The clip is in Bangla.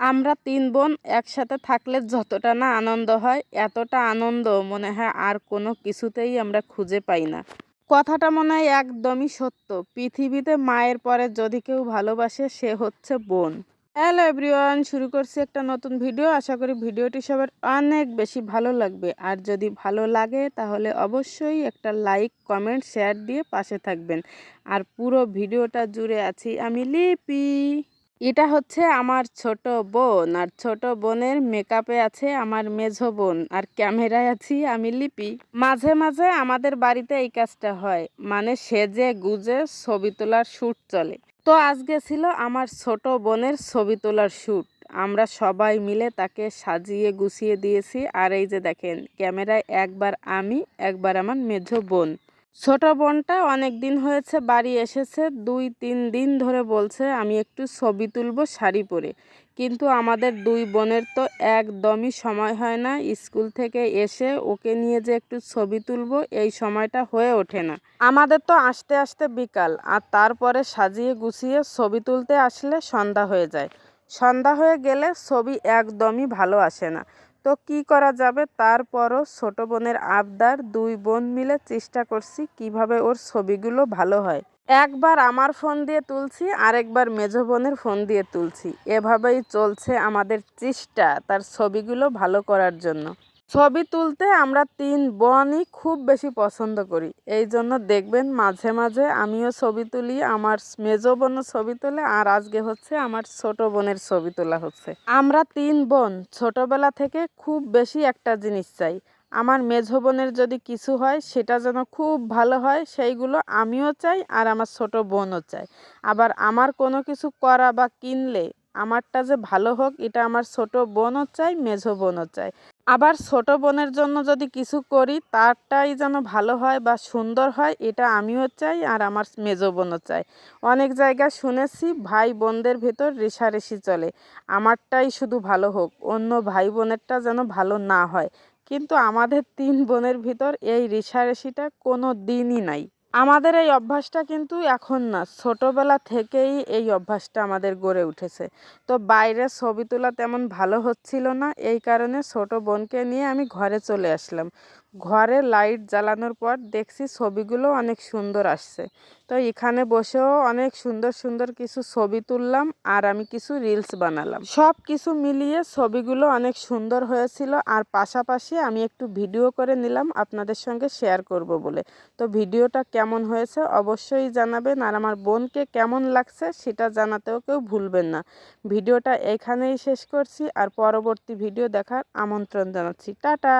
আমরা তিন বোন একসাথে থাকলে যতটা না আনন্দ হয়, এতটা আনন্দ মনে হয় আর কোনো কিছুতেই আমরা খুঁজে পাই না। কথাটা মনে হয় একদমই সত্য। পৃথিবীতে মায়ের পরে যদি কেউ ভালোবাসে, সে হচ্ছে বোন। হ্যালো এভরিওয়ান, শুরু করছি একটা নতুন ভিডিও। আশা করি ভিডিওটি সবার অনেক বেশি ভালো লাগবে। আর যদি ভালো লাগে, তাহলে অবশ্যই একটা লাইক, কমেন্ট, শেয়ার দিয়ে পাশে থাকবেন। আর পুরো ভিডিওটা জুড়ে আছি আমি লিপি। এটা হচ্ছে আমার ছোট বোন, আর ছোট বোনের মেকআপে আছে আমার মেঝো বোন, আর ক্যামেরায় আছি আমি লিপি। মাঝে মাঝে আমাদের বাড়িতে এই কাজটা হয় মানে সেজে গুজে ছবি তোলার শ্যুট চলে। তো আজকে ছিল আমার ছোট বোনের ছবি তোলার শ্যুট আমরা সবাই মিলে তাকে সাজিয়ে গুছিয়ে দিয়েছি, আর এই যে দেখেন, ক্যামেরায় একবার আমি, একবার আমার মেঝো বোন। ছোট বোনটা অনেক দিন হয়েছে বাড়ি এসেছে, দুই তিন দিন ধরে বলছে, আমি একটু ছবি তুলবো শাড়ি পরে। কিন্তু আমাদের দুই বোনের তো একদমই সময় হয় না, স্কুল থেকে এসে ওকে নিয়ে যে একটু ছবি তুলব, এই সময়টা হয়ে ওঠে না। আমাদের তো আসতে আসতে বিকাল, আর তারপরে সাজিয়ে গুছিয়ে ছবি তুলতে আসলে সন্ধ্যা হয়ে যায়। সন্ধ্যা হয়ে গেলে ছবি একদমই ভালো আসে না। তো কি করা যাবে? তারপরও ছোট বোনের আবদার, দুই বোন মিলে চেষ্টা করছি কীভাবে ওর ছবিগুলো ভালো হয়। একবার আমার ফোন দিয়ে তুলছি, আরেকবার মেজো বোনের ফোন দিয়ে তুলছি। এভাবেই চলছে আমাদের চেষ্টা তার ছবিগুলো ভালো করার জন্য। ছবি তুলতে আমরা তিন বোনই খুব বেশি পছন্দ করি। এই জন্য দেখবেন মাঝে মাঝে আমিও ছবি তুলি, আমার মেজো বোনও ছবি তোলে আর আজকে হচ্ছে আমার ছোট বোনের ছবি তোলা হচ্ছে। আমরা তিন বোন ছোটবেলা থেকে খুব বেশি একটা জিনিস চাই। আমার মেঝো বোনের যদি কিছু হয়, সেটা যেন খুব ভালো হয়, সেইগুলো আমিও চাই আর আমার ছোট বোনও চাই। আবার আমার কোনো কিছু করা বা কিনলে, আমারটা যে ভালো হোক, এটা আমার ছোট বোনও চাই, মেঝো বোনও চাই। আবার ছোট বোনের জন্য যদি কিছু করি, তারটাই যেন ভালো হয় বা সুন্দর হয়, এটা আমিও চাই আর আমার মেজো বোনও চাই অনেক জায়গায় শুনেছি ভাই বোনদের ভেতর রেশারেশি চলে। আমারটাই শুধু ভালো হোক, অন্য ভাই বোনেরটা যেন ভালো না হয়। কিন্তু আমাদের তিন বোনের ভিতর এই রেশারেশিটা কোনো দিনই নাই। আমাদের এই অভ্যাসটা কিন্তু এখন না, ছোটোবেলা থেকেই এই অভ্যাসটা আমাদের গড়ে উঠেছে। তো বাইরে ছবি তোলা তেমন ভালো হচ্ছিল না, এই কারণে ছোটো বোনকে নিয়ে আমি ঘরে চলে আসলাম। ঘরে লাইট জ্বালানোর পর দেখছি ছবিগুলো অনেক সুন্দর আসছে। তো এখানে বসেও অনেক সুন্দর সুন্দর কিছু ছবি তুললাম আর আমি কিছু রিলস বানালাম। সব কিছু মিলিয়ে ছবিগুলো অনেক সুন্দর হয়েছিল আর পাশাপাশি আমি একটু ভিডিও করে নিলাম আপনাদের সঙ্গে শেয়ার করব বলে। তো ভিডিওটা কেমন হয়েছে অবশ্যই জানাবেন আর আমার বোনকে কেমন লাগছে সেটা জানাতেও কেউ ভুলবেন না। ভিডিওটা এখানেই শেষ করছি আর পরবর্তী ভিডিও দেখার আমন্ত্রণ জানাচ্ছি। টাটা!